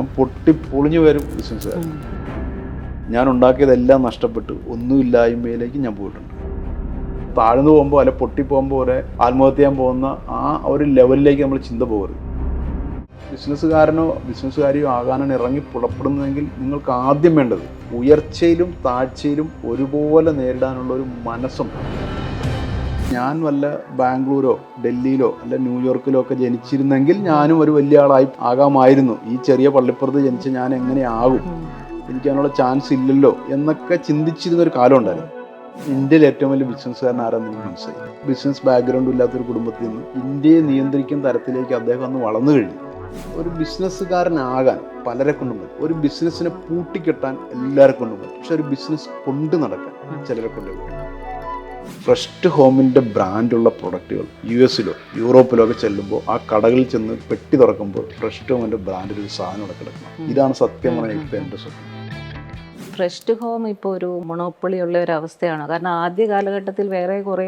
ഞാൻ പൊട്ടി പൊളിഞ്ഞു വരും ബിസിനസ്സുകാരൻ ഞാൻ ഉണ്ടാക്കിയതെല്ലാം നഷ്ടപ്പെട്ടു. ഒന്നുമില്ലായ്മയിലേക്ക് ഞാൻ പോയിട്ടുണ്ട്. താഴ്ന്നു പോകുമ്പോൾ അല്ലെ പൊട്ടിപ്പോകുമ്പോൾ വരെ ആത്മഹത്യ ചെയ്യാൻ പോകുന്ന ആ ഒരു ലെവലിലേക്ക് നമ്മൾ ചിന്ത പോകരുത്. ബിസിനസ്സുകാരനോ ബിസിനസ്സുകാരിയോ ആകാനാണ് ഇറങ്ങി പുറപ്പെടുന്നതെങ്കിൽ നിങ്ങൾക്ക് ആദ്യം വേണ്ടത് ഉയർച്ചയിലും താഴ്ചയിലും ഒരുപോലെ നേരിടാനുള്ള ഒരു മനസ്സുണ്ട് ഞാൻ വല്ല ബാംഗ്ലൂരോ ഡൽഹിയിലോ അല്ല ന്യൂയോർക്കിലോ ഒക്കെ ജനിച്ചിരുന്നെങ്കിൽ ഞാനും ഒരു വലിയ ആളായി ആകാമായിരുന്നു. ഈ ചെറിയ പള്ളിപ്പുറത്ത് ജനിച്ച ഞാൻ എങ്ങനെയാകും എനിക്ക് അതിനുള്ള ചാൻസ് ഇല്ലല്ലോ എന്നൊക്കെ ചിന്തിച്ചിരുന്ന ഒരു കാലം ഉണ്ടായിരുന്നു. ഇന്ത്യയിൽ ഏറ്റവും വലിയ ബിസിനസ്സുകാരൻ ആരാന്ന് മനസ്സിലായി. ബിസിനസ് ബാക്ക്ഗ്രൗണ്ട് ഇല്ലാത്തൊരു കുടുംബത്തിൽ നിന്ന് ഇന്ത്യയെ നിയന്ത്രിക്കുന്ന തരത്തിലേക്ക് അദ്ദേഹം അന്ന് വളർന്നു കഴിഞ്ഞു. ഒരു ബിസിനസ്സുകാരനാകാൻ പലരെ കൊണ്ടും പറ്റും. ഒരു ബിസിനസ്സിനെ പൂട്ടിക്കെട്ടാൻ എല്ലാവരെ കൊണ്ടും പറ്റും. പക്ഷെ ഒരു ബിസിനസ് കൊണ്ടു നടക്കാൻ ചിലരെ കൊണ്ടേ പറ്റും. ഫസ്റ്റ് ഹോമിന്റെ ബ്രാൻഡുള്ള പ്രൊഡക്റ്റുകൾ യു എസിലോ യൂറോപ്പിലോ ഒക്കെ ചെല്ലുമ്പോൾ ആ കടകളിൽ ചെന്ന് പെട്ടി തുറക്കുമ്പോൾ ഫസ്റ്റ് ഹോമിന്റെ ബ്രാൻഡിൽ ഒരു സാധനം അവിടെ കിടക്കണം ഇതാണ് സത്യം ഇപ്പം എന്റെ സ്വപ്നം. ഫ്രസ്റ്റ് ഹോം ഇപ്പോൾ ഒരു മൊണോപ്പൊളി ഉള്ള ഒരു അവസ്ഥയാണ്. കാരണം ആദ്യ കാലഘട്ടത്തിൽ വേറെ കുറേ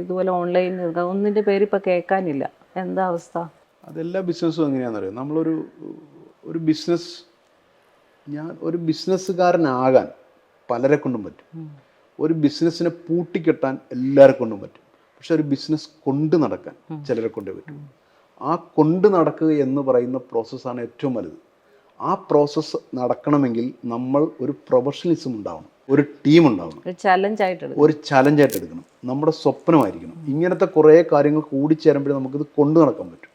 ഇതുപോലെ ഓൺലൈൻ ഒന്നിന്റെ പേര് ഇപ്പോൾ കേൾക്കാനില്ല. എന്താ അവസ്ഥ? അതെല്ലാ ബിസിനസ്സും എങ്ങനെയാണെന്ന് അറിയാം നമ്മളൊരു ഒരു ബിസിനസ് ഞാൻ ഒരു ബിസിനസ്സുകാരനാകാൻ പലരെ കൊണ്ടും പറ്റും. ഒരു ബിസിനസ്സിനെ പൂട്ടിക്കെട്ടാൻ എല്ലാവരെ കൊണ്ടും പറ്റും. പക്ഷെ ഒരു ബിസിനസ് കൊണ്ട് നടക്കാൻ ചിലരെ കൊണ്ടേ പറ്റും. ആ കൊണ്ട് നടക്കുക എന്ന് പറയുന്ന പ്രോസസ്സാണ് ഏറ്റവും വലുത്. ആ പ്രോസസ്സ് നടക്കണമെങ്കിൽ നമ്മൾ ഒരു പ്രൊഫഷണലിസം ഉണ്ടാവണം ഒരു ടീം ഉണ്ടാവണം ഒരു ചലഞ്ചായിട്ട് ഒരു ചലഞ്ചായിട്ട് എടുക്കണം. നമ്മുടെ സ്വപ്നമായിരിക്കണം. ഇങ്ങനത്തെ കുറേ കാര്യങ്ങൾ കൂടിച്ചേരുമ്പോഴേ നമുക്കിത് കൊണ്ടു നടക്കാൻ പറ്റും.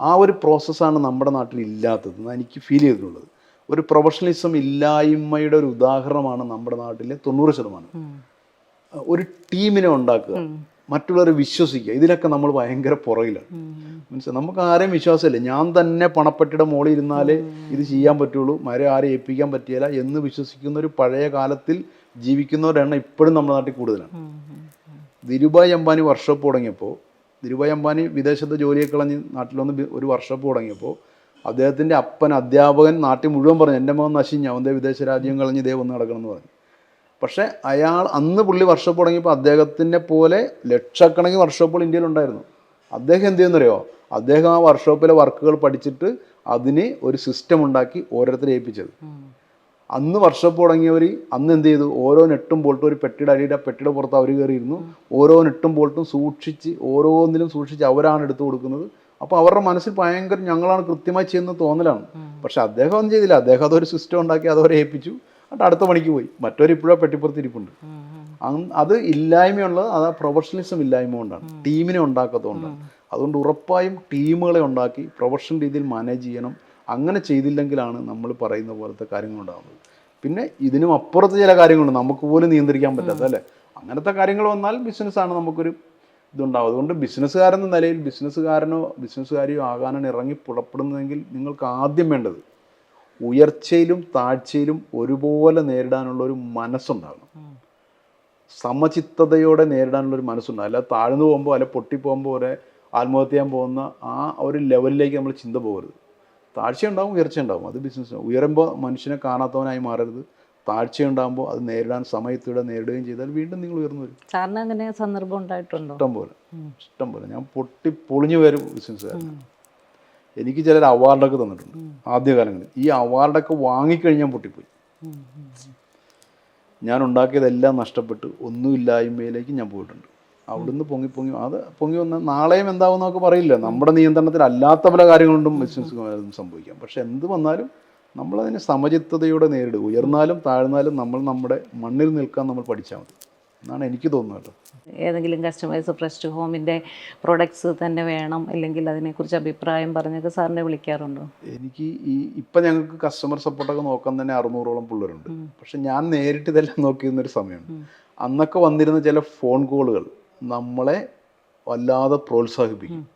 ആ ഒരു പ്രോസസ്സാണ് നമ്മുടെ നാട്ടിൽ ഇല്ലാത്തത് എന്നാണ് എനിക്ക് ഫീൽ ചെയ്തിട്ടുള്ളത്. ഒരു പ്രൊഫഷണലിസം ഇല്ലായ്മയുടെ ഒരു ഉദാഹരണമാണ് നമ്മുടെ നാട്ടിലെ തൊണ്ണൂറ് ശതമാനം. ഒരു ടീമിനെ ഉണ്ടാക്കുക മറ്റുള്ളവരെ വിശ്വസിക്കുക ഇതിലൊക്കെ നമ്മൾ ഭയങ്കര പുറകിലാണ്. മനസ്സിലായി നമുക്ക് ആരെയും വിശ്വാസമില്ല. ഞാൻ തന്നെ പണപ്പെട്ടിയുടെ മുകളിൽ ഇരുന്നാലേ ഇത് ചെയ്യാൻ പറ്റുള്ളൂ. മരം ആരെ ഏൽപ്പിക്കാൻ പറ്റിയില്ല എന്ന് വിശ്വസിക്കുന്ന ഒരു പഴയ കാലത്തിൽ ജീവിക്കുന്നവരുടെ എണ്ണം ഇപ്പോഴും നമ്മുടെ നാട്ടിൽ കൂടുതലാണ്. ധിരുഭായ് അംബാനി വർക്ക്ഷോപ്പ് തുടങ്ങിയപ്പോൾ ധിരുഭായ് അംബാനി വിദേശത്തെ ജോലിയൊക്കെ കളഞ്ഞ് നാട്ടിൽ വന്ന് ഒരു വർക്ക്ഷോപ്പ് തുടങ്ങിയപ്പോൾ അദ്ദേഹത്തിന്റെ അപ്പൻ അധ്യാപകൻ നാട്ടിൽ മുഴുവൻ പറഞ്ഞു എന്റെ മകൻ നശിഞ്ഞ അവന്റെ വിദേശ രാജ്യം കളഞ്ഞ് ഇതേ വന്ന് നടക്കണമെന്ന് പറഞ്ഞു. പക്ഷേ അയാൾ അന്ന് പുള്ളി വർഷപ്പ് തുടങ്ങിയപ്പോൾ അദ്ദേഹത്തിന്റെ പോലെ ലക്ഷക്കണക്കിന് വർഷോപ്പുകൾ ഇന്ത്യയിലുണ്ടായിരുന്നു അദ്ദേഹം എന്ത് ചെയ്യുന്നറിയോ? അദ്ദേഹം ആ വർക്ക്ഷോപ്പിലെ വർക്കുകൾ പഠിച്ചിട്ട് അതിന് ഒരു സിസ്റ്റം ഉണ്ടാക്കി ഓരോരുത്തരെ ഏൽപ്പിച്ചത്. അന്ന് വർക്ക്ഷോപ്പ് തുടങ്ങിയവർ അന്ന് എന്ത് ചെയ്തു? ഓരോ നെട്ടും ബോൾട്ടും ഒരു പെട്ടിയുടെ അടിയുടെ പെട്ടിയുടെ പുറത്ത് അവർ കയറിയിരുന്നു ഓരോ നെട്ടും ബോൾട്ടും സൂക്ഷിച്ച് ഓരോന്നിലും സൂക്ഷിച്ച് അവരാണ് എടുത്തു കൊടുക്കുന്നത്. അപ്പോൾ അവരുടെ മനസ്സിൽ ഭയങ്കര ഞങ്ങളാണ് കൃത്യമായി ചെയ്യുന്ന തോന്നലാണ്. പക്ഷെ അദ്ദേഹം ഒന്നും ചെയ്തില്ല. അദ്ദേഹം അതൊരു സിസ്റ്റം ഉണ്ടാക്കി അതവരെ ഏൽപ്പിച്ചു. എന്നിട്ട് അടുത്ത പണിക്ക് പോയി. മറ്റവർ ഇപ്പോഴും പെട്ടിപ്പുറത്ത് ഇരിപ്പുണ്ട് അങ് അത് ഇല്ലായ്മയുള്ളത് അത് പ്രൊഫഷണലിസം ഇല്ലായ്മ കൊണ്ടാണ്. ടീമിനെ ഉണ്ടാക്കാത്തതുകൊണ്ടാണ് അതുകൊണ്ട് ഉറപ്പായും ടീമുകളെ ഉണ്ടാക്കി പ്രൊഫഷണൽ രീതിയിൽ മാനേജ് ചെയ്യണം. അങ്ങനെ ചെയ്തില്ലെങ്കിലാണ് നമ്മൾ പറയുന്ന പോലത്തെ കാര്യങ്ങൾ ഉണ്ടാകുന്നത് പിന്നെ ഇതിനും അപ്പുറത്ത് ചില കാര്യങ്ങളുണ്ട്. നമുക്ക് പോലും നിയന്ത്രിക്കാൻ പറ്റാത്ത അല്ലേ? അങ്ങനത്തെ കാര്യങ്ങൾ വന്നാൽ ബിസിനസ്സാണ് നമുക്കൊരു ഇതുണ്ടാവും. അതുകൊണ്ട് ബിസിനസ്സുകാരെന്ന നിലയിൽ ബിസിനസ്സുകാരനോ ബിസിനസ്സുകാരിയോ ആകാനാണ് ഇറങ്ങി പുറപ്പെടുന്നതെങ്കിൽ നിങ്ങൾക്ക് ആദ്യം വേണ്ടത് ഉയർച്ചയിലും താഴ്ചയിലും ഒരുപോലെ നേരിടാനുള്ള ഒരു മനസ്സുണ്ടാകണം. സമചിത്തതയോടെ നേരിടാനുള്ള ഒരു മനസ്സുണ്ടാകും അല്ല താഴ്ന്നു പോകുമ്പോൾ അല്ല പൊട്ടിപ്പോകുമ്പോൾ വരെ ആത്മഹത്യ ചെയ്യാൻ പോകുന്ന ആ ഒരു ലെവലിലേക്ക് നമ്മൾ ചിന്ത പോകരുത്. താഴ്ച ഉണ്ടാവും ഉയർച്ച ഉണ്ടാവും അത് ബിസിനസ് ഉയരുമ്പോൾ മനുഷ്യനെ കാണാത്തവനായി മാറരുത്. താഴ്ച ഉണ്ടാകുമ്പോൾ അത് നേരിടാൻ സമയത്തൂടെ നേരിടുകയും ചെയ്താൽ വീണ്ടും നിങ്ങൾ ഉയർന്നു വരും. സാറിന് അങ്ങനെ സന്ദർഭം ഉണ്ടായിട്ടുണ്ടോ? ഇഷ്ടം പോലെ. ഇഷ്ടം പോലെ. ഞാൻ പൊട്ടി പൊളിഞ്ഞു വരും ബിസിനസ്സുകാരൻ എനിക്ക് ചിലർ അവാർഡൊക്കെ തന്നിട്ടുണ്ട്. ആദ്യകാലങ്ങളിൽ. ഈ അവാർഡൊക്കെ വാങ്ങിക്കഴിഞ്ഞാൽ പൊട്ടിപ്പോയി. ഞാൻ ഉണ്ടാക്കിയതെല്ലാം നഷ്ടപ്പെട്ട് ഒന്നുമില്ലായ്മയിലേക്ക് ഞാൻ പോയിട്ടുണ്ട്. അവിടുന്ന് പൊങ്ങി പൊങ്ങി അത് പൊങ്ങി വന്ന നാളെയും എന്താവും എന്നൊക്കെ പറയില്ല. നമ്മുടെ നിയന്ത്രണത്തിൽ അല്ലാത്ത പല കാര്യങ്ങളുണ്ടും ബിസിനസ് സംഭവിക്കാം. പക്ഷെ എന്ത് വന്നാലും നമ്മളതിനെ സമചിത്തതയോടെ നേരിടുക. ഉയർന്നാലും താഴ്ന്നാലും നമ്മൾ നമ്മുടെ മണ്ണിൽ നിൽക്കാൻ നമ്മൾ പഠിച്ചാൽ മതി. എന്നാണ് എനിക്ക് തോന്നുന്നത് ഏതെങ്കിലും കസ്റ്റമേഴ്സ് ഫ്രസ്റ്റ് ഹോമിന്റെ പ്രൊഡക്ട്സ് തന്നെ വേണം അല്ലെങ്കിൽ അതിനെക്കുറിച്ച് അഭിപ്രായം പറഞ്ഞൊക്കെ സാറിനെ വിളിക്കാറുണ്ടോ? എനിക്ക് ഈ ഇപ്പം ഞങ്ങൾക്ക് കസ്റ്റമർ സപ്പോർട്ടൊക്കെ നോക്കാൻ തന്നെ അറുന്നൂറോളം പിള്ളേരുണ്ട്. പക്ഷെ ഞാൻ നേരിട്ട് ഇതെല്ലാം നോക്കിയിരുന്നൊരു സമയമുണ്ട്. അന്നൊക്കെ വന്നിരുന്ന ചില ഫോൺ കോളുകൾ നമ്മളെ വല്ലാതെ പ്രോത്സാഹിപ്പിക്കും.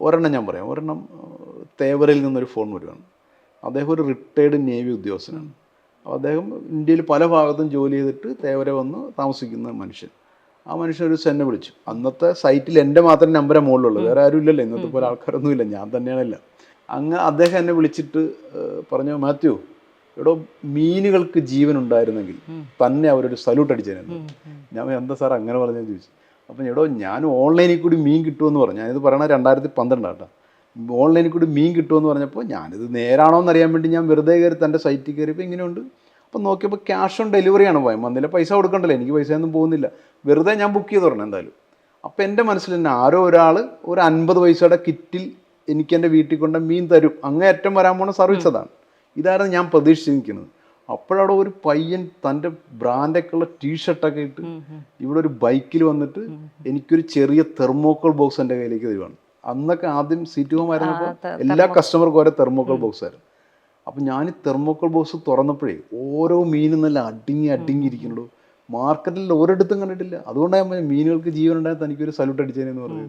ഒരെണ്ണം ഞാൻ പറയാം. ഒരെണ്ണം തേവരയിൽ നിന്നൊരു ഫോൺ വരുവാണ്. അദ്ദേഹം ഒരു റിട്ടയർഡ് നേവി ഉദ്യോഗസ്ഥനാണ്. അപ്പോൾ അദ്ദേഹം ഇന്ത്യയിൽ പല ഭാഗത്തും ജോലി ചെയ്തിട്ട് തേവരെ വന്ന് താമസിക്കുന്ന മനുഷ്യൻ. ആ മനുഷ്യൻ ഒരു സെന്നെ വിളിച്ചു. അന്നത്തെ സൈറ്റിൽ എന്റെ മാത്രം നമ്പരെ മുകളിലുള്ളൂ വേറെ ആരും ഇല്ലല്ലോ ഇന്നത്തെ പോലെ ആൾക്കാരൊന്നും ഇല്ല ഞാൻ തന്നെയാണല്ല. അങ്ങ് അദ്ദേഹം എന്നെ വിളിച്ചിട്ട് പറഞ്ഞു മാത്യു എടോ മീനുകൾക്ക് ജീവൻ ഉണ്ടായിരുന്നെങ്കിൽ തന്നെ അവരൊരു സല്യൂട്ട് അടിച്ചേനെ ഞാൻ എന്താ സാർ അങ്ങനെ പറഞ്ഞു? ചോദിച്ചു. അപ്പം എടോ ഞാൻ ഓൺലൈനിൽ കൂടി മീൻ കിട്ടുമെന്ന് പറഞ്ഞു. ഞാനിത് പറയണ രണ്ടായിരത്തി പന്ത്രണ്ടാട്ടോ ഓൺലൈനിൽ കൂടി മീൻ കിട്ടുമെന്ന് പറഞ്ഞപ്പോൾ ഞാനിത് നേരാണോ എന്നറിയാൻ വേണ്ടി ഞാൻ വെറുതെ കയറി തന്റെ സൈറ്റിൽ കയറിയപ്പോൾ ഇങ്ങനെയുണ്ട്. അപ്പോൾ നോക്കിയപ്പോൾ ക്യാഷ് ഓൺ ഡെലിവറിയാണ് പോയത്. വന്നില്ല പൈസ കൊടുക്കണ്ടല്ലോ. എനിക്ക് പൈസ ഒന്നും പോകുന്നില്ല. വെറുതെ ഞാൻ ബുക്ക് ചെയ്ത് തുടങ്ങണം എന്തായാലും. അപ്പോൾ എന്റെ മനസ്സിൽ തന്നെ ആരോ ഒരാൾ ഒരു അൻപത് പൈസയുടെ കിറ്റിൽ എനിക്ക് എന്റെ വീട്ടിൽ കൊണ്ട് മീൻ തരും. അങ്ങേയറ്റം വരാൻ പോണ സർവീസ് അതാണ് ഇതായിരുന്നു ഞാൻ പ്രതീക്ഷിച്ചിരിക്കുന്നത്. അപ്പോഴവിടെ ഒരു പയ്യൻ തന്റെ ബ്രാൻഡൊക്കെ ഉള്ള ടീഷർട്ടൊക്കെ ഇട്ട് ഇവിടെ ഒരു ബൈക്കിൽ വന്നിട്ട് എനിക്കൊരു ചെറിയ തെർമോക്കോൾ ബോക്സ് എന്റെ കയ്യിലേക്ക് തരുവാണ്. അന്നൊക്കെ ആദ്യം സീറ്റ് ഹോം ആയിരുന്നപ്പോൾ എല്ലാ കസ്റ്റമർക്കും ഓരോ തെർമോക്കോൾ ബോക്സ് ആയിരുന്നു. അപ്പം ഞാൻ ഈ തെർമോക്കോൾ ബോക്സ് തുറന്നപ്പോഴേ ഓരോ മീനും നല്ല അടിങ്ങി അടിങ്ങി ഇരിക്കുന്നുള്ളൂ മാർക്കറ്റിൽ ഒരിടത്തും കണ്ടിട്ടില്ല. അതുകൊണ്ടാണ് മീനുകൾക്ക് ജീവൻ ഉണ്ടായാൽ തനിക്കൊരു സല്യൂട്ട് അടിച്ചതിനെന്ന് പറഞ്ഞു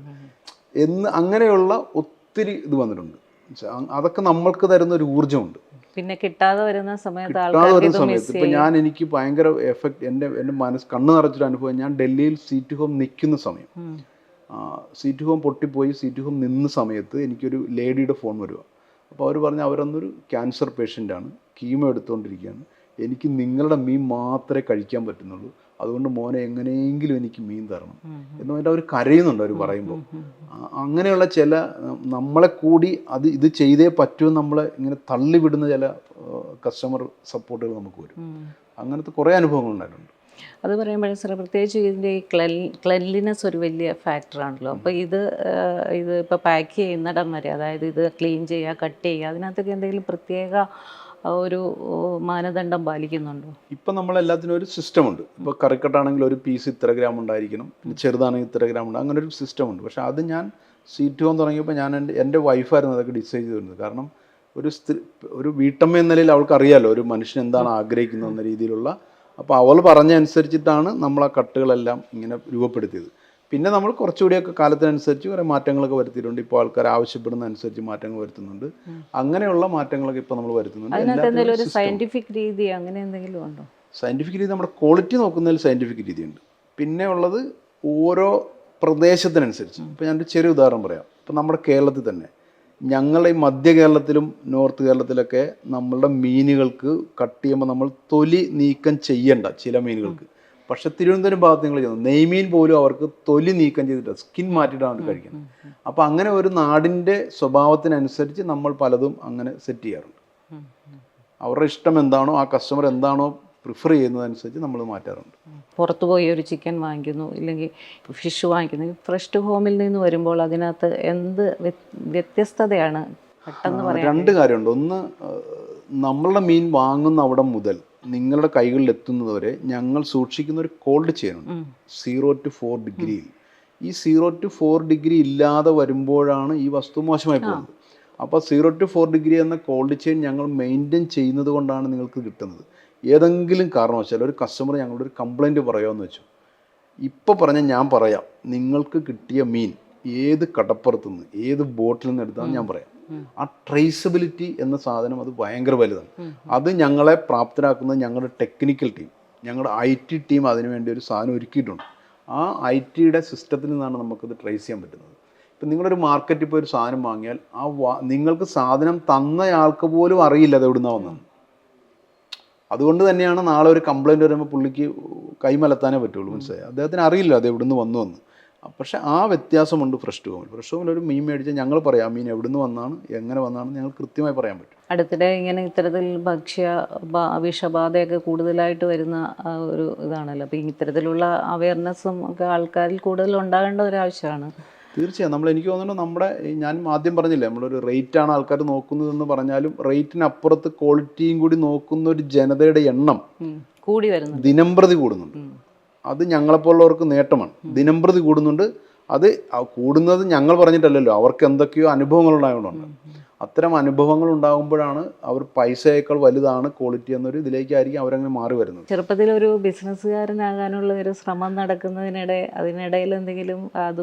എന്ന് അങ്ങനെയുള്ള ഒത്തിരി ഇത് വന്നിട്ടുണ്ട്. അതൊക്കെ നമ്മൾക്ക് തരുന്ന ഒരു ഊർജമുണ്ട്. പിന്നെ കിട്ടാതെ വരുന്ന സമയത്ത് കിട്ടാതെ വരുന്ന സമയത്ത് ഇപ്പം ഞാൻ എനിക്ക് ഭയങ്കര എഫക്റ്റ് എന്റെ എന്റെ മനസ്സ് കണ്ണു നിറച്ചൊരു അനുഭവം. ഞാൻ ഡൽഹിയിൽ സീറ്റ് ഹോം നിൽക്കുന്ന സമയം. സീറ്റ് ഹോം പൊട്ടിപ്പോയി സീറ്റ് ഹോം നിന്ന സമയത്ത് എനിക്കൊരു ലേഡിയുടെ ഫോൺ വരുക അപ്പോൾ അവർ പറഞ്ഞ അവരന്നൊരു ക്യാൻസർ പേഷ്യന്റാണ് കീമോ എടുത്തുകൊണ്ടിരിക്കുകയാണ് എനിക്ക് നിങ്ങളുടെ മീൻ മാത്രമേ കഴിക്കാൻ പറ്റുന്നുള്ളൂ. അതുകൊണ്ട് മോനെ എങ്ങനെയെങ്കിലും എനിക്ക് മീൻ തരണം. എന്ന് പറഞ്ഞിട്ട് അവർ കരയുന്നുണ്ട് അവർ പറയുമ്പോൾ അങ്ങനെയുള്ള ചില നമ്മളെ കൂടി അത് ഇത് ചെയ്തേ പറ്റൂ നമ്മളെ ഇങ്ങനെ തള്ളിവിടുന്ന ചില കസ്റ്റമർ സപ്പോർട്ടുകൾ നമുക്ക് വരും. അങ്ങനത്തെ കുറേ അനുഭവങ്ങൾ ഉണ്ടായിട്ടുണ്ട്. അത് പറയുമ്പോൾ പ്രത്യേകിച്ച് ഇതിന്റെ ക്ലെൽ ക്ലെൻലിനെസ് ഒരു വലിയ ഫാക്ടറാണല്ലോ അപ്പോൾ ഇത് ഇത് ഇപ്പോൾ പാക്ക് ചെയ്യുന്നിടം വരെ അതായത് ഇത് ക്ലീൻ ചെയ്യുക കട്ട് ചെയ്യുക അതിനകത്തൊക്കെ എന്തെങ്കിലും പ്രത്യേക ഒരു മാനദണ്ഡം പാലിക്കുന്നുണ്ടോ? ഇപ്പം നമ്മൾ എല്ലാത്തിനും ഒരു സിസ്റ്റം ഉണ്ട്. ഇപ്പോൾ കറിക്കട്ടാണെങ്കിൽ ഒരു പീസ് ഇത്ര ഗ്രാം ഉണ്ടായിരിക്കണം. പിന്നെ ചെറുതാണെങ്കിൽ ഇത്ര ഗ്രാം ഉണ്ട്. അങ്ങനെ ഒരു സിസ്റ്റം ഉണ്ട്. പക്ഷേ അത് ഞാൻ സീറ്റ് എന്ന് തുടങ്ങിയപ്പോൾ ഞാൻ എന്റെ എന്റെ വൈഫായിരുന്നു അതൊക്കെ ഡിസൈഡ് ചെയ്തിരുന്നത്. കാരണം ഒരു സ്ത്രീ ഒരു വീട്ടമ്മ എന്ന നിലയിൽ അവൾക്ക് അറിയാലോ ഒരു മനുഷ്യൻ എന്താണ് ആഗ്രഹിക്കുന്നത് എന്ന രീതിയിലുള്ള അപ്പോൾ അവൾ പറഞ്ഞ അനുസരിച്ചിട്ടാണ് നമ്മൾ ആ കട്ടുകളെല്ലാം ഇങ്ങനെ രൂപപ്പെടുത്തിയത്. പിന്നെ നമ്മൾ കുറച്ചുകൂടിയൊക്കെ കാലത്തിനനുസരിച്ച് കുറേ മാറ്റങ്ങളൊക്കെ വരുത്തിയിട്ടുണ്ട്. ഇപ്പോൾ ആൾക്കാർ ആവശ്യപ്പെടുന്ന അനുസരിച്ച് മാറ്റങ്ങൾ വരുത്തുന്നുണ്ട്. അങ്ങനെയുള്ള മാറ്റങ്ങളൊക്കെ ഇപ്പോൾ നമ്മൾ വരുത്തുന്നുണ്ട്. സയന്റിഫിക് രീതി അങ്ങനെ എന്തെങ്കിലും ഉണ്ടോ? സയന്റിഫിക് രീതി നമ്മുടെ ക്വാളിറ്റി നോക്കുന്നതിൽ സയന്റിഫിക് രീതിയുണ്ട്. പിന്നെ ഉള്ളത് ഓരോ പ്രദേശത്തിനനുസരിച്ച്. ഇപ്പോൾ ഞാനൊരു ചെറിയ ഉദാഹരണം പറയാം. ഇപ്പം നമ്മുടെ കേരളത്തിൽ തന്നെ ഞങ്ങളുടെ ഈ മധ്യ കേരളത്തിലും നോർത്ത് കേരളത്തിലൊക്കെ നമ്മളുടെ മീനുകൾക്ക് കട്ട് ചെയ്യുമ്പോൾ നമ്മൾ തൊലി നീക്കം ചെയ്യണ്ട ചില മീനുകൾക്ക്. പക്ഷെ തിരുവനന്തപുരം ഭാഗത്ത് നിങ്ങൾ ചെയ്യുന്നത് നെയ്മീൻ പോലും അവർക്ക് തൊലി നീക്കം ചെയ്തിട്ട് സ്കിൻ മാറ്റിയിട്ടാണ് അവർ കഴിക്കുന്നത്. അപ്പോൾ അങ്ങനെ ഒരു നാടിന്റെ സ്വഭാവത്തിനനുസരിച്ച് നമ്മൾ പലതും അങ്ങനെ സെറ്റ് ചെയ്യാറുണ്ട്. അവരുടെ ഇഷ്ടം എന്താണോ ആ കസ്റ്റമർ എന്താണോ പ്രിഫർ ചെയ്യുന്നതനുസരിച്ച് നമ്മൾ മാറ്റാറുണ്ട്. പുറത്തു പോയി ഒരു ചിക്കൻ വാങ്ങിക്കുന്നു ഇല്ലെങ്കിൽ ഫിഷ് വാങ്ങിക്കുന്നു ഫ്രഷ് ടു ഹോമിൽ നിന്ന് വരുമ്പോൾ അതിനകത്ത് എന്ത് വ്യത്- വ്യത്യസ്തതയാണ് പെട്ടെന്ന് രണ്ട് കാര്യമുണ്ട്. ഒന്ന് നമ്മളുടെ മീൻ വാങ്ങുന്ന അവിടെ മുതൽ നിങ്ങളുടെ കൈകളിൽ എത്തുന്നതുവരെ ഞങ്ങൾ സൂക്ഷിക്കുന്ന ഒരു കോൾഡ് ചെയിനുണ്ട് സീറോ ടു ഫോർ ഡിഗ്രിയിൽ ഈ സീറോ ടു ഫോർ ഡിഗ്രി ഇല്ലാതെ വരുമ്പോഴാണ് ഈ വസ്തു മോശമായി പോകുന്നത്. അപ്പോൾ സീറോ ടു ഫോർ ഡിഗ്രി എന്ന കോൾഡ് ചെയിൻ ഞങ്ങൾ മെയിന്റെയിൻ ചെയ്യുന്നത് കൊണ്ടാണ് നിങ്ങൾക്ക് കിട്ടുന്നത്. ഏതെങ്കിലും കാരണവശാൽ ഒരു കസ്റ്റമർ ഞങ്ങളുടെ ഒരു കംപ്ലൈന്റ് പറയുമെന്ന് വെച്ചു. ഇപ്പോൾ പറഞ്ഞ ഞാൻ പറയാം നിങ്ങൾക്ക് കിട്ടിയ മീൻ ഏത് കടപ്പുറത്തുനിന്ന് ഏത് ബോട്ടിൽ നിന്ന് എടുത്താന്ന് ഞാൻ പറയാം. ആ ട്രേസബിലിറ്റി എന്ന സാധനം അത് ഭയങ്കര വലുതാണ്. അത് ഞങ്ങളെ പ്രാപ്തരാക്കുന്നത് ഞങ്ങളുടെ ടെക്നിക്കൽ ടീം ഞങ്ങളുടെ ഐ ടി ടീം അതിനുവേണ്ടി ഒരു സാധനം ഒരുക്കിയിട്ടുണ്ട്. ആ ഐ ടിയുടെ സിസ്റ്റത്തിൽ നിന്നാണ് നമുക്കത് ട്രേസ് ചെയ്യാൻ പറ്റുന്നത്. ഇപ്പം നിങ്ങളൊരു മാർക്കറ്റിൽ പോയി ഒരു സാധനം വാങ്ങിയാൽ ആ വാ നിങ്ങൾക്ക് സാധനം തന്നയാൾക്ക് പോലും അറിയില്ല അത് എവിടുന്നാ വന്നത്. അതുകൊണ്ട് തന്നെയാണ് നാളെ ഒരു കംപ്ലൈന്റ് വരുമ്പോൾ പുള്ളിക്ക് കൈമലത്താനേ പറ്റുള്ളൂ മനസ്സിലായി? അദ്ദേഹത്തിന് അറിയില്ല അത് എവിടുന്ന് വന്നു എന്ന്. പക്ഷെ ആ വ്യത്യാസമുണ്ട് ഫ്രഷ് ടു ഹോമിൽ ഫ്രഷ് ഒരു മീൻ മേടിച്ചാൽ ഞങ്ങൾ പറയാം മീൻ എവിടുന്ന് വന്നാണ് എങ്ങനെ വന്നാണ് ഞങ്ങൾ കൃത്യമായി പറയാൻ പറ്റും. അടുത്തിടെ ഇങ്ങനെ ഇത്തരത്തിൽ ഭക്ഷ്യ വിഷബാധയൊക്കെ കൂടുതലായിട്ട് വരുന്ന ഒരു ഇതാണല്ലോ. അപ്പോൾ ഇത്തരത്തിലുള്ള അവയർനെസ്സും ഒക്കെ ആൾക്കാരിൽ കൂടുതൽ ഉണ്ടാകേണ്ട ഒരു ആവശ്യമാണ്. തീർച്ചയായും. നമ്മൾ എനിക്ക് തോന്നുന്നു നമ്മുടെ ഞാൻ ആദ്യം പറഞ്ഞില്ലേ നമ്മളൊരു റേറ്റാണ് ആൾക്കാർ നോക്കുന്നതെന്ന് പറഞ്ഞാലും റേറ്റിനപ്പുറത്ത് ക്വാളിറ്റിയും കൂടി നോക്കുന്ന ഒരു ജനതയുടെ എണ്ണം കൂടി വരുന്നു ദിനംപ്രതി കൂടുന്നുണ്ട്. അത് ഞങ്ങളെപ്പോലുള്ളവർക്ക് നേട്ടമാണ്. ദിനംപ്രതി കൂടുന്നുണ്ട്. അത് കൂടുന്നത് ഞങ്ങൾ പറഞ്ഞിട്ടല്ലല്ലോ അവർക്ക് എന്തൊക്കെയോ അനുഭവങ്ങൾ ഉണ്ടായതുകൊണ്ടുണ്ട്. അത്തരം അനുഭവങ്ങൾ ഉണ്ടാകുമ്പോഴാണ് അവർ പൈസയേക്കാൾ വലുതാണ് ക്വാളിറ്റി എന്നൊരു ഇതിലേക്കായിരിക്കും അവരങ്ങനെ മാറി വരുന്നത്. ചെറുപ്പത്തിൽ ഒരു ബിസിനസ്സുകാരനാകാനുള്ള ഒരു ശ്രമം നടക്കുന്നതിനിടെ അതിനിടയിൽ എന്തെങ്കിലും അത്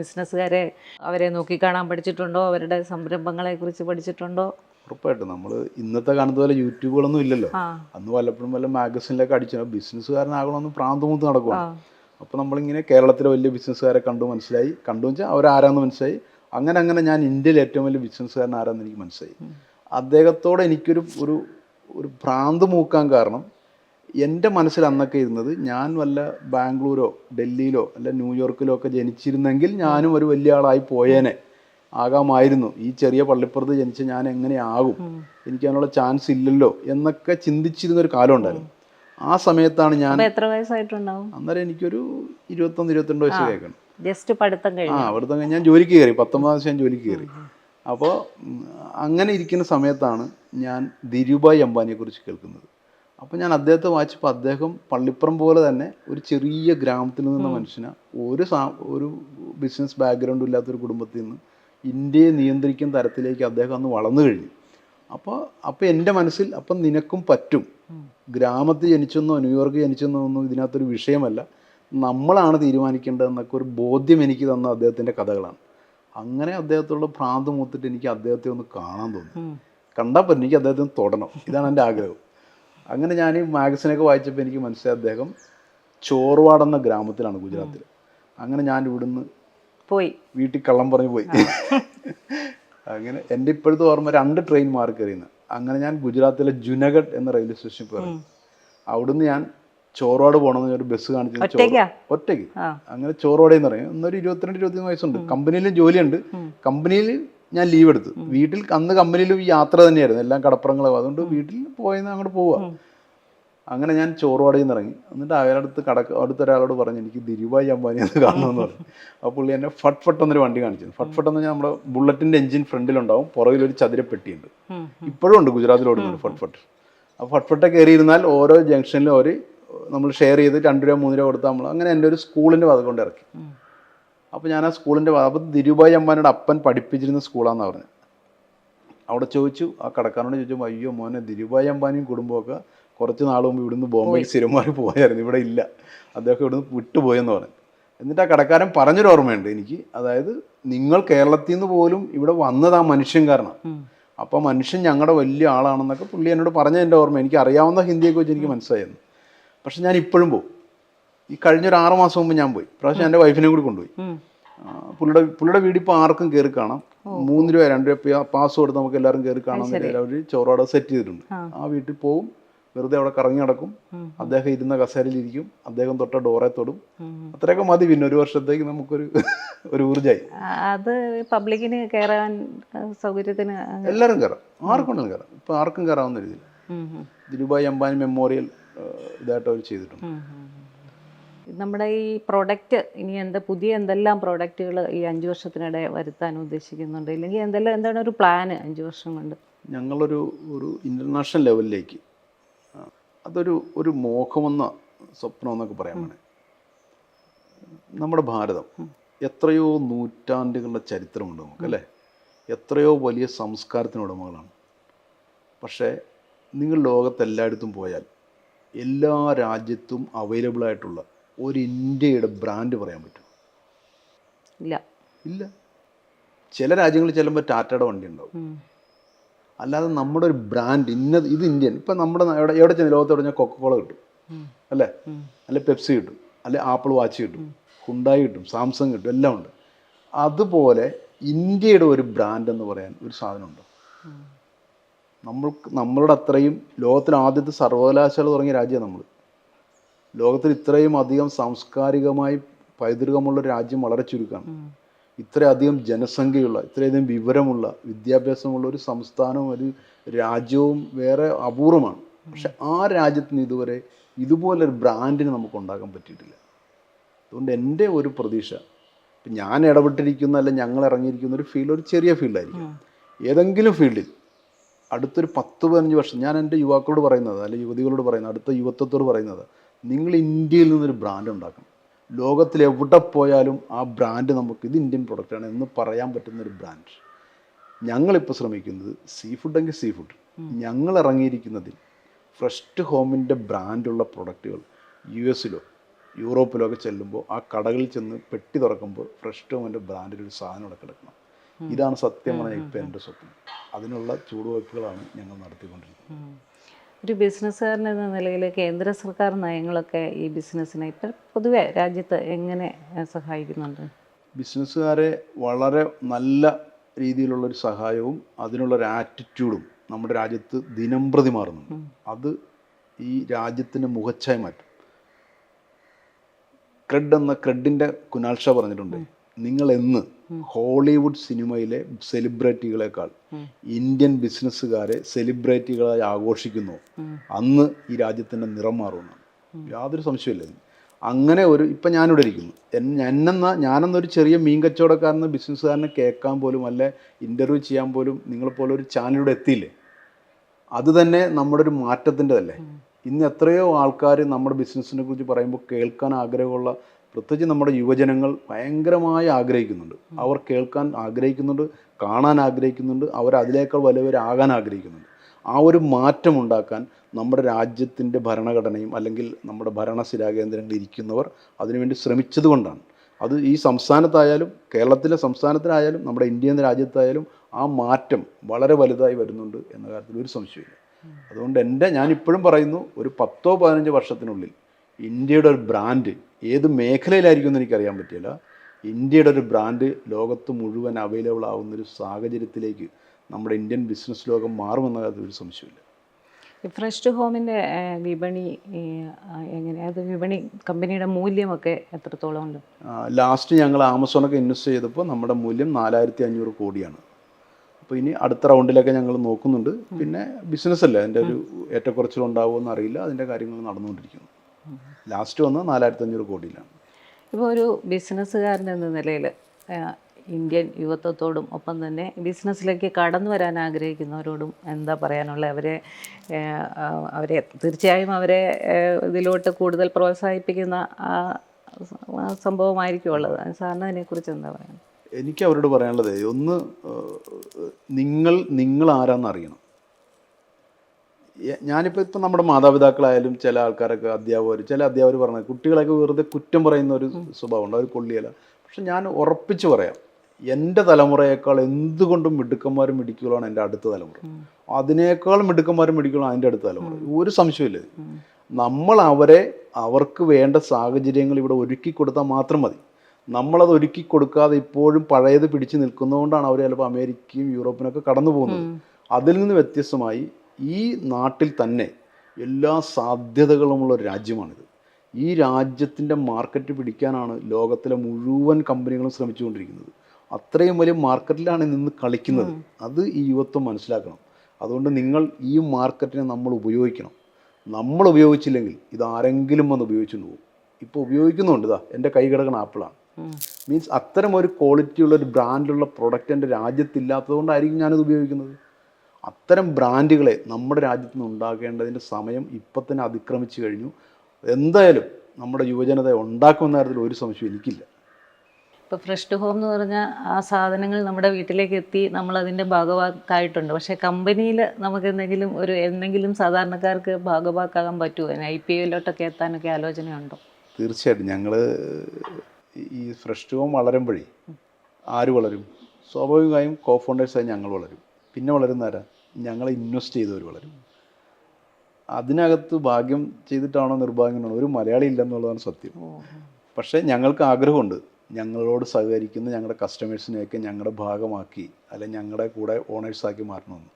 ബിസിനസ്സുകാരെ അവരെ നോക്കിക്കാണാൻ പഠിച്ചിട്ടുണ്ടോ? അവരുടെ സംരംഭങ്ങളെ കുറിച്ച് പഠിച്ചിട്ടുണ്ടോ? ഉറപ്പായിട്ടും. നമ്മൾ ഇന്നത്തെ കാണുന്ന പോലെ യൂട്യൂബുകളൊന്നും ഇല്ലല്ലോ. അന്ന് വല്ലപ്പോഴും വല്ല മാഗസിനിലൊക്കെ അടിച്ചു ബിസിനസ്സുകാരനാകണമെന്ന് പ്രാന്തമൂത്ത് നടക്കുവാണ്. അപ്പോൾ നമ്മളിങ്ങനെ കേരളത്തിലെ വലിയ ബിസിനസ്സുകാരെ കണ്ടു മനസ്സിലായി. കണ്ടു വെച്ചാൽ അവരാരാന്ന് മനസ്സിലായി. അങ്ങനെ അങ്ങനെ ഞാൻ ഇന്ത്യയിലെ ഏറ്റവും വലിയ ബിസിനസ്സുകാരൻ ആരാന്ന് എനിക്ക് മനസ്സിലായി. അദ്ദേഹത്തോടെ എനിക്കൊരു ഒരു ഒരു ഭ്രാന്ത് മൂക്കാൻ കാരണം എന്റെ മനസ്സിൽ അന്നൊക്കെ ഇരുന്നത് ഞാൻ വല്ല ബാംഗ്ലൂരോ ഡൽഹിയിലോ അല്ല ന്യൂയോർക്കിലോ ഒക്കെ ജനിച്ചിരുന്നെങ്കിൽ ഞാനും ഒരു വലിയ ആളായി പോയേനെ. ആകാമായിരുന്നു. ഈ ചെറിയ പള്ളിപ്പുറത്ത് ജനിച്ച ഞാൻ എങ്ങനെയാകും? എനിക്ക് അതിനുള്ള ചാൻസ് ഇല്ലല്ലോ എന്നൊക്കെ ചിന്തിച്ചിരുന്ന ഒരു കാലം ഉണ്ടായിരുന്നു. ആ സമയത്താണ് ഞാൻ എത്ര വയസ്സായിട്ടുണ്ടാവും? അന്നേരം എനിക്കൊരു ഇരുപത്തൊന്ന് ഇരുപത്തിരണ്ട് വയസ്സ് കേൾക്കണം. ജസ്റ്റ് പഠിത്തം ആ പഠിത്തം അവിടുത്തെ കഴിഞ്ഞ് ഞാൻ ജോലിക്ക് കയറി പത്തൊമ്പതാം വയസ്സ് ഞാൻ ജോലിക്ക് കയറി. അപ്പോൾ അങ്ങനെ ഇരിക്കുന്ന സമയത്താണ് ഞാൻ ധീരുഭായ് അംബാനിയെ കുറിച്ച് കേൾക്കുന്നത്. അപ്പോൾ ഞാൻ അദ്ദേഹത്തെ വായിച്ചപ്പോൾ അദ്ദേഹം പള്ളിപ്പുറം പോലെ തന്നെ ഒരു ചെറിയ ഗ്രാമത്തിൽ നിന്ന മനുഷ്യനെ. ഒരു സാ ഒരു ബിസിനസ് ബാക്ക്ഗ്രൗണ്ടും ഇല്ലാത്തൊരു കുടുംബത്തിൽ നിന്ന് ഇന്ത്യയെ നിയന്ത്രിക്കുന്ന തരത്തിലേക്ക് അദ്ദേഹം അന്ന് വളർന്നു കഴിഞ്ഞു. അപ്പോൾ അപ്പോൾ എന്റെ മനസ്സിൽ അപ്പം നിനക്കും പറ്റും. ഗ്രാമത്തിൽ ജനിച്ചെന്നോ ന്യൂയോർക്ക് ജനിച്ചെന്നോ ഒന്നും ഇതിനകത്തൊരു വിഷയമല്ല. നമ്മളാണ് തീരുമാനിക്കേണ്ടതെന്നൊക്കെ ഒരു ബോധ്യം എനിക്ക് തന്ന അദ്ദേഹത്തിന്റെ കഥകളാണ്. അങ്ങനെ അദ്ദേഹത്തോടുള്ള ഭ്രാന്ത് മൂത്തിട്ട് എനിക്ക് അദ്ദേഹത്തെ ഒന്ന് കാണാൻ തോന്നി. കണ്ടപ്പോൾ കണ്ടാൽ പറ്റും എനിക്ക് അദ്ദേഹത്തിന് തുടണം. ഇതാണ് എന്റെ ആഗ്രഹം. അങ്ങനെ ഞാൻ ഈ മാഗസിനൊക്കെ വായിച്ചപ്പോൾ എനിക്ക് മനസ്സിലായി അദ്ദേഹം ചോർവാട് എന്ന ഗ്രാമത്തിലാണ് ഗുജറാത്തിൽ. അങ്ങനെ ഞാൻ ഇവിടുന്ന് പോയി. വീട്ടിൽ കള്ളം പറഞ്ഞു പോയി. അങ്ങനെ എന്റെ ഇപ്പോഴത്തെ ഓർമ്മ രണ്ട് ട്രെയിൻ മാറി കയറിയുന്നത് അങ്ങനെ ഞാൻ ഗുജറാത്തിലെ ജുനഗഡ് എന്ന റെയിൽവേ സ്റ്റേഷനിൽ പോയി. അവിടുന്ന് ഞാൻ ചോറോട് പോകണമെന്ന് ഒരു ബസ് കാണിച്ചു ഒറ്റയ്ക്കാ? ഒറ്റയ്ക്ക്. അങ്ങനെ ചോറോടെ എന്ന് പറയും ഒന്നൊരു ഇരുപത്തിരണ്ട് ഇരുപത്തിമൂന്ന് വയസ്സുണ്ട്. കമ്പനിയിലും ജോലിയുണ്ട്. കമ്പനിയിൽ ഞാൻ ലീവ് എടുത്തു. വീട്ടിൽ അന്ന് കമ്പനിയിലും യാത്ര തന്നെയായിരുന്നു. എല്ലാം കടപ്പുറങ്ങളും. അതുകൊണ്ട് വീട്ടിൽ പോയെന്ന് അങ്ങോട്ട് പോവുക അങ്ങനെ ഞാൻ ചോറുവാടയിൽ നിന്ന് ഇറങ്ങി എന്നിട്ട് അയാളടുത്ത് കടക്ക് അടുത്തൊരാളോട് പറഞ്ഞു എനിക്ക് ദിരുഭായ് അംബാനി എന്ന് കാണണമെന്ന് പറഞ്ഞു. അപ്പോൾ പുള്ളി എന്നെ ഫട്ട് ഫട്ട് എന്നൊരു വണ്ടി കാണിച്ചു ഫട്ട് ഫട്ട് എന്ന് പറഞ്ഞാൽ നമ്മുടെ ബുള്ളറ്റിന്റെ എഞ്ചിൻ ഫ്രണ്ടിലുണ്ടാവും. പുറകിൽ ഒരു ചതുരപ്പെട്ടിയുണ്ട്. ഇപ്പോഴും ഉണ്ട് ഗുജറാത്തിൽ ഓടുന്നുണ്ട് ഫട്ട് ഫട്ട്. അപ്പോൾ ഫട്ട് ഫട്ട് കയറിയിരുന്നാൽ ഓരോ ജംഗ്ഷനിലും ഒരു നമ്മൾ ഷെയർ ചെയ്ത് രണ്ട് രൂപ മൂന്ന് രൂപ കൊടുത്താൽ നമ്മൾ അങ്ങനെ എന്റെ ഒരു സ്കൂളിന്റെ വക കൊണ്ട് ഇറക്കി. അപ്പോൾ ഞാൻ ആ സ്കൂളിന്റെ അപ്പോൾ ദിരുഭായ് അമ്പാനിയുടെ അപ്പൻ പഠിപ്പിച്ചിരുന്ന സ്കൂളാണെന്ന് പറഞ്ഞത് അവിടെ ചോദിച്ചു ആ കടക്കാരനോട് ചോദിച്ചു അയ്യോ മോനെ ദിരുഭായ് അമ്പാനിയും കുടുംബമൊക്കെ കുറച്ച് നാൾ മുമ്പ് ഇവിടുന്ന് ബോംബെ സ്ഥിരമായി പോയായിരുന്നു. ഇവിടെ ഇല്ല. അദ്ദേഹം ഇവിടുന്ന് വിട്ടുപോയെന്ന് പറഞ്ഞു. എന്നിട്ട് ആ കടക്കാരൻ പറഞ്ഞൊരു ഓർമ്മയുണ്ട് എനിക്ക്. അതായത് നിങ്ങൾ കേരളത്തിൽ നിന്ന് പോലും ഇവിടെ വന്നത് ആ മനുഷ്യൻ കാരണം. അപ്പോൾ മനുഷ്യൻ ഞങ്ങളുടെ വലിയ ആളാണെന്നൊക്കെ പുള്ളി എന്നോട് പറഞ്ഞ എന്റെ ഓർമ്മ. എനിക്ക് അറിയാവുന്ന ഹിന്ദിയൊക്കെ വെച്ച് എനിക്ക് മനസ്സിലായിരുന്നു. പക്ഷെ ഞാൻ ഇപ്പോഴും പോകും ഈ കഴിഞ്ഞൊരു ആറ് മാസം മുമ്പ് ഞാൻ പോയി. പ്രാവശ്യം എന്റെ വൈഫിനെ കൂടി കൊണ്ടുപോയി. പുള്ളിയുടെ പുള്ളിയുടെ വീട് ഇപ്പോൾ ആർക്കും കയറി കാണാം. മൂന്ന് രൂപ രണ്ട് രൂപ പാസ് കൊടുത്ത് നമുക്ക് എല്ലാവരും കയറി കാണാൻ അവർ ചോറോടെ സെറ്റ് ചെയ്തിട്ടുണ്ട്. ആ വീട്ടിൽ പോവും. വെറുതെ അവിടെ കറങ്ങി നടക്കും. അദ്ദേഹം ഇരുന്ന കസേരയിൽ ഇരിക്കും. അദ്ദേഹം തൊട്ട ഡോറെ തൊടും. അത്രയൊക്കെ മതി പിന്നെ. ഒരു വർഷത്തേക്ക് നമുക്കൊരു ഒരു ഊർജായി അത് പബ്ലിക്കിന് കയറാൻ സൗകര്യത്തിന് എല്ലാവരും കയറാം ആർക്കും കയറാം ഇപ്പം ആർക്കും കയറാവുന്ന രീതിയിൽ. ദിലുബായ് അംബാനി മെമ്മോറിയൽ ഇതായിട്ട് അവർ ചെയ്തിട്ടുണ്ട്. നമ്മുടെ ഈ പ്രൊഡക്റ്റ് ഇനി എന്താ പുതിയ എന്തെല്ലാം പ്രോഡക്റ്റുകൾ ഈ അഞ്ച് വർഷത്തിനിടെ വരുത്താൻ ഉദ്ദേശിക്കുന്നുണ്ട്? ഇല്ലെങ്കിൽ എന്തെല്ലാം എന്താണ് ഒരു പ്ലാന് അഞ്ച് വർഷം കൊണ്ട്? ഞങ്ങളൊരു ഒരു ഇന്റർനാഷണൽ ലെവലിലേക്ക് അതൊരു ഒരു മോഹമെന്ന സ്വപ്നം എന്നൊക്കെ പറയാൻ വേണേ. നമ്മുടെ ഭാരതം എത്രയോ നൂറ്റാണ്ടുകളുടെ ചരിത്രമുണ്ട് നമുക്ക് അല്ലേ? എത്രയോ വലിയ സംസ്കാരത്തിന് ഉടമകളാണ്. പക്ഷേ നിങ്ങൾ ലോകത്തെല്ലായിടത്തും പോയാൽ എല്ലാ രാജ്യത്തും അവൈലബിൾ ആയിട്ടുള്ള ഒരു ഇന്ത്യയുടെ ബ്രാൻഡ് പറയാൻ പറ്റും ഇല്ല. ഇല്ല. ചില രാജ്യങ്ങളിൽ ചെല്ലുമ്പോൾ ടാറ്റയുടെ വണ്ടി ഉണ്ടാവും. അല്ലാതെ നമ്മുടെ ഒരു ബ്രാൻഡ് ഇന്ന ഇത് ഇന്ത്യൻ. ഇപ്പം നമ്മുടെ എവിടെ എവിടെ ചെന്ന് ലോകത്ത് എവിടെ കൊക്കക്കോള കിട്ടും. അല്ലേ. അല്ലെ പെപ്സി കിട്ടും. അല്ലെ ആപ്പിൾ വാച്ച് കിട്ടും. ഹുണ്ടായി കിട്ടും. സാംസങ് കിട്ടും. എല്ലാം ഉണ്ട്. അതുപോലെ ഇന്ത്യയുടെ ഒരു ബ്രാൻഡ് എന്ന് പറയാൻ ഒരു സാധനമുണ്ടോ. ഉണ്ട് നമ്മൾക്ക് നമ്മളുടെ അത്രയും ലോകത്തിൽ ആദ്യത്തെ സർവകലാശാല തുടങ്ങിയ രാജ്യമാണ് നമ്മൾ ലോകത്തിൽ ഇത്രയും അധികം സാംസ്കാരികമായി പൈതൃകമുള്ള രാജ്യം വളരെ ചുരുക്കമാണ്. ഇത്രയധികം ജനസംഖ്യയുള്ള ഇത്രയധികം വിവരമുള്ള വിദ്യാഭ്യാസമുള്ള ഒരു സംസ്ഥാനവും ഒരു രാജ്യവും വേറെ അപൂർവമാണ്. പക്ഷെ ആ രാജ്യത്തിന് ഇതുവരെ ഇതുപോലൊരു ബ്രാൻഡിന് നമുക്ക് ഉണ്ടാക്കാൻ പറ്റിയിട്ടില്ല. അതുകൊണ്ട് എന്റെ ഒരു പ്രതീക്ഷ ഇപ്പം ഞാൻ ഇടപെട്ടിരിക്കുന്ന അല്ല ഞങ്ങൾ ഇറങ്ങിയിരിക്കുന്ന ഒരു ഫീൽഡ് ഒരു ചെറിയ ഫീൽഡായിരിക്കും ഏതെങ്കിലും ഫീൽഡിൽ അടുത്തൊരു പത്ത് പതിനഞ്ച് വർഷം ഞാൻ എന്റെ യുവാക്കളോട് പറയുന്നത് അല്ലെങ്കിൽ യുവതികളോട് പറയുന്നത് അടുത്ത യുവത്വത്തോട് പറയുന്നത് നിങ്ങൾ ഇന്ത്യയിൽ നിന്നൊരു ബ്രാൻഡ് ഉണ്ടാക്കണം. ലോകത്തിൽ എവിടെ പോയാലും ആ ബ്രാൻഡ് നമുക്ക് ഇത് ഇന്ത്യൻ പ്രൊഡക്റ്റാണ് എന്ന് പറയാൻ പറ്റുന്ന ഒരു ബ്രാൻഡ് ഞങ്ങളിപ്പോൾ ശ്രമിക്കുന്നത് സീ ഫുഡെങ്കിൽ സീ ഫുഡ് ഞങ്ങൾ ഇറങ്ങിയിരിക്കുന്നതിൽ ഫ്രഷ് ഹോമിന്റെ ബ്രാൻഡുള്ള പ്രൊഡക്റ്റുകൾ യു എസിലോ യൂറോപ്പിലോ ഒക്കെ ചെല്ലുമ്പോൾ ആ കടകളിൽ ചെന്ന് പെട്ടി തുറക്കുമ്പോൾ ഫ്രഷ് ഹോമിന്റെ ബ്രാൻഡിൽ ഒരു സാധനം ഇവിടെ കിടക്കണം. ഇതാണ് സത്യം പറഞ്ഞാൽ ഇപ്പം എന്റെ സ്വപ്നം. അതിനുള്ള ചൂടുവയ്പ്പുകളാണ് ഞങ്ങൾ നടത്തിക്കൊണ്ടിരിക്കുന്നത്. ഒരു ബിസിനസ്സുകാരൻ എന്ന നിലയിൽ കേന്ദ്ര സർക്കാർ നയങ്ങളൊക്കെ ഈ ബിസിനസ്സിനെ ഇപ്പം പൊതുവെ രാജ്യത്ത് എങ്ങനെ സഹായിക്കുന്നുണ്ട്? ബിസിനസ്സുകാരെ വളരെ നല്ല രീതിയിലുള്ള ഒരു സഹായവും അതിനുള്ള ഒരു ആറ്റിറ്റ്യൂഡും നമ്മുടെ രാജ്യത്ത് ദിനം പ്രതി മാറുന്നുണ്ട്. അത് ഈ രാജ്യത്തിന്റെ മുഖച്ഛായ മാറ്റും. ക്രെഡ് എന്ന ക്രെഡിന്റെ കുനാൽഷ പറഞ്ഞിട്ടുണ്ട്. നിങ്ങൾ എന്ന് ഹോളിവുഡ് സിനിമയിലെ സെലിബ്രിറ്റികളെക്കാൾ ഇന്ത്യൻ ബിസിനസ്സുകാരെ സെലിബ്രിറ്റികളായി ആഘോഷിക്കുന്നു. അന്ന് ഈ രാജ്യത്തിന്റെ നിറം മാറുമെന്നാണ്. യാതൊരു സംശയമില്ല അങ്ങനെ ഒരു ഇപ്പം ഞാനിവിടെ ഇരിക്കുന്നു. എന്നെന്ന ഞാനെന്നൊരു ചെറിയ മീൻ കച്ചവടക്കാരന് ബിസിനസ്സുകാരനെ കേൾക്കാൻ പോലും അല്ലെ ഇന്റർവ്യൂ ചെയ്യാൻ പോലും നിങ്ങളെപ്പോലെ ഒരു ചാനലിലൂടെ എത്തിയില്ലേ? അത് തന്നെ നമ്മുടെ ഒരു മാറ്റത്തിന്റെതല്ലേ? ഇന്ന് എത്രയോ ആൾക്കാർ നമ്മുടെ ബിസിനസ്സിനെ കുറിച്ച് പറയുമ്പോൾ കേൾക്കാൻ ആഗ്രഹമുള്ള പ്രത്യേകിച്ച് നമ്മുടെ യുവജനങ്ങൾ ഭയങ്കരമായി ആഗ്രഹിക്കുന്നുണ്ട്. അവർ കേൾക്കാൻ ആഗ്രഹിക്കുന്നുണ്ട് കാണാൻ ആഗ്രഹിക്കുന്നുണ്ട് അവർ അതിനേക്കാൾ വലിയവരാകാൻ ആഗ്രഹിക്കുന്നുണ്ട്. ആ ഒരു മാറ്റം ഉണ്ടാക്കാൻ നമ്മുടെ രാജ്യത്തിന്റെ ഭരണഘടനയും അല്ലെങ്കിൽ നമ്മുടെ കേന്ദ്രങ്ങളിൽ ഇരിക്കുന്നവർ അതിനുവേണ്ടി ശ്രമിച്ചതുകൊണ്ടാണ്. അത് ഈ സംസ്ഥാനത്തായാലും കേരളത്തിലെ സംസ്ഥാനത്തിലായാലും നമ്മുടെ ഇന്ത്യ എന്ന രാജ്യത്തായാലും ആ മാറ്റം വളരെ വലുതായി വരുന്നുണ്ട് എന്ന കാര്യത്തിൽ ഒരു സംശയമില്ല അതുകൊണ്ട് എന്റെ ഞാനിപ്പോഴും പറയുന്നു ഒരു പത്തോ പതിനഞ്ചോ വർഷത്തിനുള്ളിൽ ഇന്ത്യയുടെ ഒരു ബ്രാൻഡ് ഏത് മേഖലയിലായിരിക്കും എന്ന് എനിക്കറിയാൻ പറ്റില്ല ഇന്ത്യയുടെ ഒരു ബ്രാൻഡ് ലോകത്ത് മുഴുവൻ അവൈലബിൾ ആവുന്ന ഒരു സാഹചര്യത്തിലേക്ക് നമ്മുടെ ഇന്ത്യൻ ബിസിനസ് ലോകം മാറുമെന്ന കാര്യത്തിൽ ഒരു സംശയമില്ല ഫ്രഷ് ടു ഹോമിന്റെ വിപണി എങ്ങനെ? അത് വിപണി കമ്പനിയുടെ മൂല്യമൊക്കെ എത്രത്തോളം ഉണ്ട്? ലാസ്റ്റ് ഞങ്ങൾ ആമസോണൊക്കെ ഇൻവെസ്റ്റ് ചെയ്തപ്പോൾ നമ്മുടെ മൂല്യം നാലായിരത്തി അഞ്ഞൂറ് കോടിയാണ്. അപ്പോൾ ഇനി അടുത്ത റൗണ്ടിലൊക്കെ ഞങ്ങൾ നോക്കുന്നുണ്ട്. പിന്നെ ബിസിനസ് അല്ല? അതിന്റെ ഒരു ഏറ്റക്കുറച്ചിലുണ്ടാവുമെന്ന് അറിയില്ല. അതിന്റെ കാര്യങ്ങൾ നടന്നുകൊണ്ടിരിക്കുന്നു. ലാസ്റ്റ് വന്ന് നാലായിരത്തി അഞ്ഞൂറ് കോടിയിലാണ്. ഇപ്പോൾ ഒരു ബിസിനസ്സുകാരൻ എന്ന നിലയിൽ ഇന്ത്യൻ യുവത്വത്തോടും ഒപ്പം തന്നെ ബിസിനസ്സിലേക്ക് കടന്നു വരാൻ ആഗ്രഹിക്കുന്നവരോടും എന്താ പറയാനുള്ളത്? അവരെ അവരെ തീർച്ചയായും അവരെ ഇതിലോട്ട് കൂടുതൽ പ്രോത്സാഹിപ്പിക്കുന്ന ആ സംഭവമായിരിക്കും ഉള്ളത്. സാറിന് അതിനെക്കുറിച്ച് എന്താ പറയുക എനിക്ക് അവരോട് പറയാനുള്ളത് ഒന്ന് നിങ്ങൾ നിങ്ങൾ ആരാന്ന് അറിയണം. എ- ഞാനിപ്പോൾ ഇപ്പം നമ്മുടെ മാതാപിതാക്കളായാലും ചില ആൾക്കാരൊക്കെ അധ്യാപകർ ചില അധ്യാപകർ പറഞ്ഞത് കുട്ടികളൊക്കെ വെറുതെ കുറ്റം പറയുന്ന ഒരു സ്വഭാവമുണ്ട് അവർ കൊള്ളിയല്ല. പക്ഷെ ഞാൻ ഉറപ്പിച്ച് പറയാം എന്റെ തലമുറയേക്കാൾ എന്തുകൊണ്ടും മിടുക്കന്മാരും മിടുക്കുകളാണ് എന്റെ അടുത്ത തലമുറ. അതിനേക്കാൾ മിടുക്കന്മാരും മിടുക്കുകളാണ് അതിന്റെ അടുത്ത തലമുറ. ഒരു സംശയമില്ല. നമ്മൾ അവരെ അവർക്ക് വേണ്ട സാഹചര്യങ്ങൾ ഇവിടെ ഒരുക്കി കൊടുത്താൽ മാത്രം മതി. നമ്മളത് ഒരുക്കി കൊടുക്കാതെ ഇപ്പോഴും പഴയത് പിടിച്ചു നിൽക്കുന്നതുകൊണ്ടാണ് അവർ ചിലപ്പോൾ അമേരിക്കയും യൂറോപ്പിനൊക്കെ കടന്നു പോകുന്നത് അതിൽ നിന്ന് വ്യത്യസ്തമായി ഈ നാട്ടിൽ തന്നെ എല്ലാ സാധ്യതകളുമുള്ള ഒരു രാജ്യമാണിത്. ഈ രാജ്യത്തിന്റെ മാർക്കറ്റ് പിടിക്കാനാണ് ലോകത്തിലെ മുഴുവൻ കമ്പനികളും ശ്രമിച്ചുകൊണ്ടിരിക്കുന്നത്. അത്രയും വലിയ മാർക്കറ്റിലാണ് നിന്ന് കളിക്കുന്നത്. അത് ഈ യുവത്വം മനസ്സിലാക്കണം. അതുകൊണ്ട് നിങ്ങൾ ഈ മാർക്കറ്റിനെ നമ്മൾ ഉപയോഗിക്കണം. നമ്മൾ ഉപയോഗിച്ചില്ലെങ്കിൽ ഇത് ആരെങ്കിലും വന്ന് ഉപയോഗിച്ചുകൊണ്ട് പോകും. ഇപ്പോൾ ഉപയോഗിക്കുന്നുണ്ട് ഇതാ എന്റെ കൈ കിടക്കുന്ന ആപ്പിളാണ് മീൻസ് അത്തരം ഒരു ക്വാളിറ്റിയുള്ള ഒരു ബ്രാൻഡുള്ള പ്രൊഡക്റ്റ് എന്റെ രാജ്യത്തില്ലാത്തത് കൊണ്ടായിരിക്കും ഞാനത് ഉപയോഗിക്കുന്നത്. അത്തരം ബ്രാൻഡുകളെ നമ്മുടെ രാജ്യത്ത് നിന്ന് ഉണ്ടാക്കേണ്ടതിന്റെ സമയം ഇപ്പം തന്നെ അതിക്രമിച്ചു കഴിഞ്ഞു. എന്തായാലും നമ്മുടെ യുവജനത ഉണ്ടാക്കുമെന്ന കാര്യത്തിൽ ഒരു സംശയം എനിക്കില്ല. ഇപ്പോൾ ഫ്രഷ് ടു ഹോം എന്ന് പറഞ്ഞാൽ ആ സാധനങ്ങൾ നമ്മുടെ വീട്ടിലേക്ക് എത്തി നമ്മൾ അതിന്റെ ഭാഗവാക്കായിട്ടുണ്ട്. പക്ഷേ കമ്പനിയിൽ നമുക്ക് എന്തെങ്കിലും ഒരു എന്തെങ്കിലും സാധാരണക്കാർക്ക് ഭാഗവാക്കാകാൻ പറ്റുമോ? ഐ പി എല്ലോട്ടൊക്കെ എത്താനൊക്കെ ആലോചനയുണ്ടോ? തീർച്ചയായിട്ടും. ഞങ്ങൾ ഈ ഫ്രഷ് ടു ഹോം വളരുമ്പോഴേ ആര് വളരും? സ്വാഭാവികമായും കോ ഫൗണ്ടേഴ്സായി ഞങ്ങൾ വളരും. പിന്നെ വളരുന്നവരാ ഞങ്ങൾ ഇൻവെസ്റ്റ് ചെയ്തവർ വളരും. അതിനകത്ത് ഭാഗ്യം ചെയ്തിട്ടാണോ നിർഭാഗ്യമാണോ ഒരു മലയാളി ഇല്ലെന്നുള്ളതാണ് സത്യം. പക്ഷേ ഞങ്ങൾക്ക് ആഗ്രഹമുണ്ട്. ഞങ്ങളോട് സഹകരിക്കുന്ന ഞങ്ങളുടെ കസ്റ്റമേഴ്സിനെയൊക്കെ ഞങ്ങളുടെ ഭാഗമാക്കി അല്ലെങ്കിൽ ഞങ്ങളുടെ കൂടെ ഓണേഴ്സാക്കി മാറ്റണമെന്ന്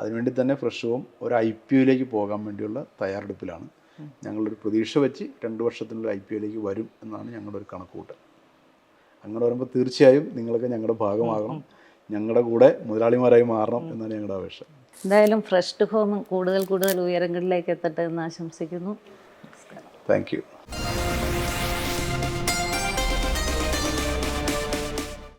അതിനുവേണ്ടി തന്നെ ഫ്രഷ് ഹോം ഒരു ഐ പി ഒയിലേക്ക് പോകാൻ വേണ്ടിയുള്ള തയ്യാറെടുപ്പിലാണ്. ഞങ്ങളൊരു പ്രതീക്ഷ വെച്ച് രണ്ട് വർഷത്തിനുള്ളിൽ ഐ പി ഒയിലേക്ക് വരും എന്നാണ് ഞങ്ങളുടെ ഒരു കണക്കുകൂട്ടൽ. അങ്ങനെ വരുമ്പോൾ തീർച്ചയായും നിങ്ങളൊക്കെ ഞങ്ങളുടെ ഭാഗമാകണം. ഞങ്ങളുടെ കൂടെ മുതലാളിമാരായി മാറണം എന്നാണ് ഞങ്ങളുടെ അപേക്ഷ എന്തായാലും ഫ്രഷ് ടു ഹോം കൂടുതൽ കൂടുതൽ ഉയരങ്ങളിലേക്ക് എത്തട്ടെ എന്ന് ആശംസിക്കുന്നു. Thank you